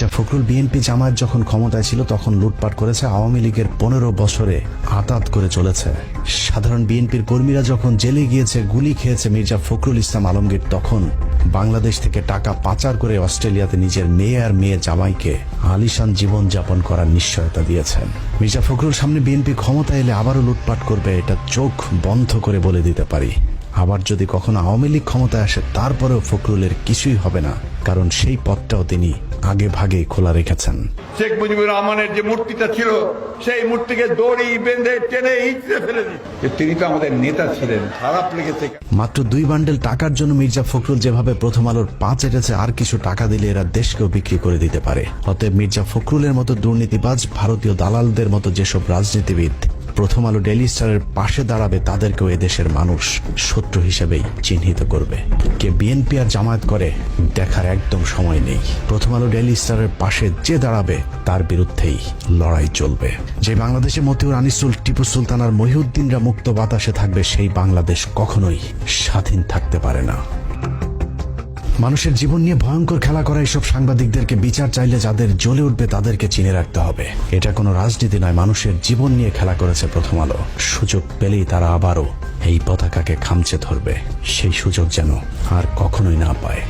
Mirza Fakhrul BNP Jamaat যখন ক্ষমতায় ছিল, তখন লুটপাট করেছে আওয়ামী লীগের পনেরো বছরে আতাত করে চলেছে। সাধারণ বিএনপির কর্মীরা যখন জেলে গিয়েছে, গুলি খেয়েছে মির্জা ফখরুল ইসলাম আলমগীর, তখন বাংলাদেশ থেকে টাকা পাচার করে অস্ট্রেলিয়াতে নিজের মেয়ে আর মেয়ে জামাইকে আলিশান জীবন যাপন করার নিশ্চয়তা দিয়েছেন। মির্জা ফখরুল সামনে বিএনপি ক্ষমতা এলে আবারও লুটপাট করবে, এটা চোখ বন্ধ করে বলে দিতে পারি। আবার যদি কখনো আওয়ামী লীগ ক্ষমতায় আসে, তারপরেও ফখরুলের কিছুই হবে না, কারণ সেই পথটাও তিনি আগে ভাগে খোলা রেখেছেন। শেখ মুজিবুর রহমানের যে মূর্তিটা ছিল সেই মূর্তিকে দড়ি বেঁধে টেনে ইঁচড়ে ফেলে তিনি তো আমাদের নেতা ছিলেন খারাপ লেগেছে মাত্র দুই বান্ডেল টাকার জন্য মির্জা ফখরুল যেভাবে প্রথম আলোর পাঁচ এটেছে আর কিছু টাকা দিলে এরা দেশকেও বিক্রি করে দিতে পারে। অতএব মির্জা ফখরুলের মতো দুর্নীতিবাজ ভারতীয় দালালদের মতো যেসব রাজনীতিবিদ প্রথম আলো ডেলি স্টারের পাশে দাঁড়াবে তাদেরকেও এদেশের মানুষ শত্রু হিসেবেই চিহ্নিত করবে। কে বিএনপি আর জামায়াত করে, দেখার একদম সময় নেই। প্রথম আলো ডেলি স্টারের পাশে যে দাঁড়াবে, তার বিরুদ্ধেই লড়াই চলবে। যে বাংলাদেশে মতিউর আনিসুল, টিপু সুলতান আর মহিউদ্দিনরা মুক্ত বাতাসে থাকবে, সেই বাংলাদেশ কখনোই স্বাধীন থাকতে পারে না। মানুষের জীবন নিয়ে ভয়ঙ্কর খেলা করা এইসব সাংবাদিকদেরকে বিচার চাইলে যাদের জ্বলে উঠবে তাদেরকে চিনে রাখতে হবে। এটা কোনো রাজনীতি নয়, মানুষের জীবন নিয়ে খেলা করেছে প্রথম আলো। সুযোগ পেলেই তারা আবারও এই পতাকাকে খামচে ধরবে। সেই সুযোগ যেন আর কখনোই না পায়।